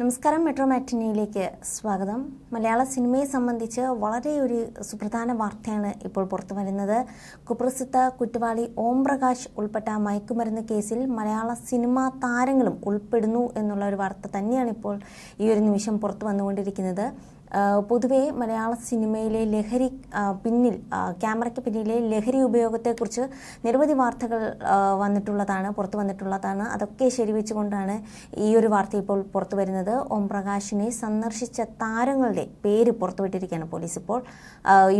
നമസ്കാരം മെട്രോ മാറ്റിനിയിലേക്ക് സ്വാഗതം. മലയാള സിനിമയെ സംബന്ധിച്ച് വളരെ ഒരു സുപ്രധാന വാർത്തയാണ് ഇപ്പോൾ പുറത്തു വരുന്നത്. കുപ്രസിദ്ധ കുറ്റവാളി ഓം പ്രകാശ് ഉൾപ്പെട്ട മയക്കുമരുന്ന് കേസിൽ മലയാള സിനിമാ താരങ്ങളും ഉൾപ്പെടുന്നു എന്നുള്ള ഒരു വാർത്ത തന്നെയാണ് ഇപ്പോൾ ഈ ഒരു നിമിഷം പുറത്തു വന്നുകൊണ്ടിരിക്കുന്നത്. പൊതുവെ മലയാള സിനിമയിലെ ലഹരി പിന്നിൽ ക്യാമറയ്ക്ക് പിന്നിലെ ലഹരി ഉപയോഗത്തെക്കുറിച്ച് നിരവധി വാർത്തകൾ വന്നിട്ടുള്ളതാണ് പുറത്തു വന്നിട്ടുള്ളതാണ്. അതൊക്കെ ശരിവെച്ചുകൊണ്ടാണ് ഈ ഒരു വാർത്ത ഇപ്പോൾ പുറത്തു വരുന്നത്. ഓം പ്രകാശിനെ സന്ദർശിച്ച താരങ്ങളുടെ പേര് പുറത്തുവിട്ടിരിക്കുകയാണ് പോലീസ് ഇപ്പോൾ.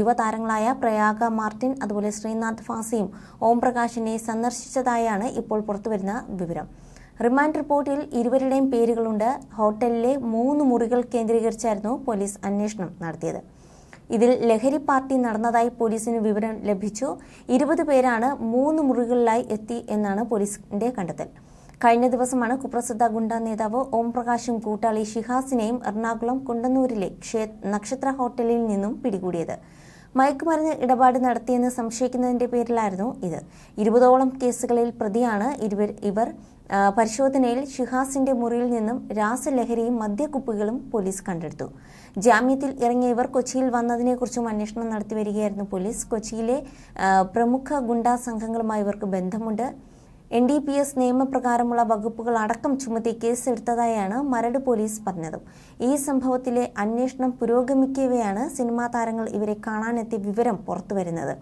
യുവതാരങ്ങളായ പ്രയാഗ മാർട്ടിൻ അതുപോലെ ശ്രീനാഥ് ഫാസിയും ഓം പ്രകാശിനെ സന്ദർശിച്ചതായാണ് ഇപ്പോൾ പുറത്തുവരുന്ന വിവരം. റിമാൻഡ് റിപ്പോർട്ടിൽ ഇരുവരുടെയും പേരുകളുണ്ട്. ഹോട്ടലിലെ മൂന്ന് മുറികൾ കേന്ദ്രീകരിച്ചായിരുന്നു പോലീസ് അന്വേഷണം നടത്തിയത്. ഇതിൽ ലഹരി പാർട്ടി നടന്നതായി പോലീസിന് വിവരം ലഭിച്ചു. ഇരുപത് പേരാണ് മൂന്ന് മുറികളിലായി എത്തി എന്നാണ് പോലീസിന്റെ കണ്ടെത്തൽ. കഴിഞ്ഞ ദിവസമാണ് കുപ്രസിദ്ധ ഗുണ്ട നേതാവ് ഓം പ്രകാശും കൂട്ടാളി ഷിഹാസിനെയും എറണാകുളം കുണ്ടന്നൂരിലെ ക്ഷേ നക്ഷത്ര ഹോട്ടലിൽ നിന്നും പിടികൂടിയത്. മയക്കുമരുന്ന് ഇടപാട് നടത്തിയെന്ന് സംശയിക്കുന്നതിന്റെ പേരിലായിരുന്നു ഇത്. ഇരുപതോളം കേസുകളിൽ പ്രതിയാണ് ഇരുവർ ഇവർ പരിശോധനയിൽ ഷിഹാസിന്റെ മുറിയിൽ നിന്നും രാസലഹരിയും മദ്യക്കുപ്പികളും പോലീസ് കണ്ടെടുത്തു. ജാമ്യത്തിൽ ഇറങ്ങിയ ഇവർ കൊച്ചിയിൽ വന്നതിനെക്കുറിച്ചും അന്വേഷണം നടത്തി വരികയായിരുന്നു പോലീസ്. കൊച്ചിയിലെ പ്രമുഖ ഗുണ്ടാ സംഘങ്ങളുമായി ഇവർക്ക് ബന്ധമുണ്ട്. എൻ ഡി പി എസ് നിയമപ്രകാരമുള്ള വകുപ്പുകൾ അടക്കം ചുമത്തി കേസെടുത്തതായാണ് മരട് പോലീസ് പറഞ്ഞത്. ഈ സംഭവത്തിലെ അന്വേഷണം പുരോഗമിക്കവെയാണ് സിനിമാ താരങ്ങൾ ഇവരെ കാണാനെത്തിയ വിവരം പുറത്തുവരുന്നത്.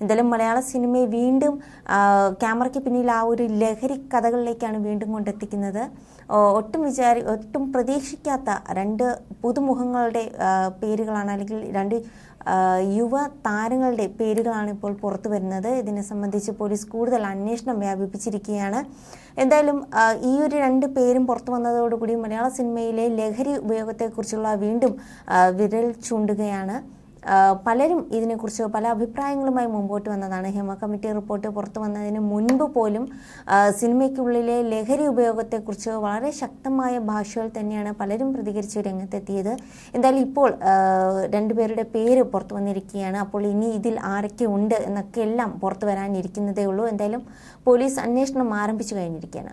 എന്തായാലും മലയാള സിനിമയെ വീണ്ടും ക്യാമറയ്ക്ക് പിന്നിൽ ആ ഒരു ലഹരി കഥകളിലേക്കാണ് വീണ്ടും കൊണ്ടെത്തിക്കുന്നത്. ഒട്ടും വിചാരി ഒട്ടും പ്രതീക്ഷിക്കാത്ത രണ്ട് പുതുമുഖങ്ങളുടെ പേരുകളാണ് അല്ലെങ്കിൽ രണ്ട് യുവ താരങ്ങളുടെ പേരുകളാണ് ഇപ്പോൾ പുറത്തു വരുന്നത് ഇതിനെ സംബന്ധിച്ച് പോലീസ് കൂടുതൽ അന്വേഷണം വ്യാപിപ്പിച്ചിരിക്കുകയാണ് എന്തായാലും ഈ ഒരു രണ്ട് പേരും പുറത്തു വന്നതോടുകൂടി മലയാള സിനിമയിലെ ലഹരി ഉപയോഗത്തെക്കുറിച്ചുള്ള വീണ്ടും വിരൽ ചൂണ്ടുകയാണ്. പലരും ഇതിനെക്കുറിച്ച് പല അഭിപ്രായങ്ങളുമായി മുമ്പോട്ട് വന്നതാണ്. ഹേമ കമ്മിറ്റി റിപ്പോർട്ട് പുറത്തു വന്നതിന് മുൻപ് പോലും സിനിമയ്ക്കുള്ളിലെ ലഹരി ഉപയോഗത്തെക്കുറിച്ച് വളരെ ശക്തമായ ഭാഷകൾ തന്നെയാണ് പലരും പ്രതികരിച്ച് രംഗത്തെത്തിയത്. എന്തായാലും ഇപ്പോൾ രണ്ടുപേരുടെ പേര് പുറത്തു വന്നിരിക്കുകയാണ്. അപ്പോൾ ഇനി ഇതിൽ ആരൊക്കെ ഉണ്ട് എന്നൊക്കെ എല്ലാം പുറത്തു വരാനിരിക്കുന്നതേ ഉള്ളൂ. എന്തായാലും പോലീസ് അന്വേഷണം ആരംഭിച്ചു കഴിഞ്ഞിരിക്കുകയാണ്.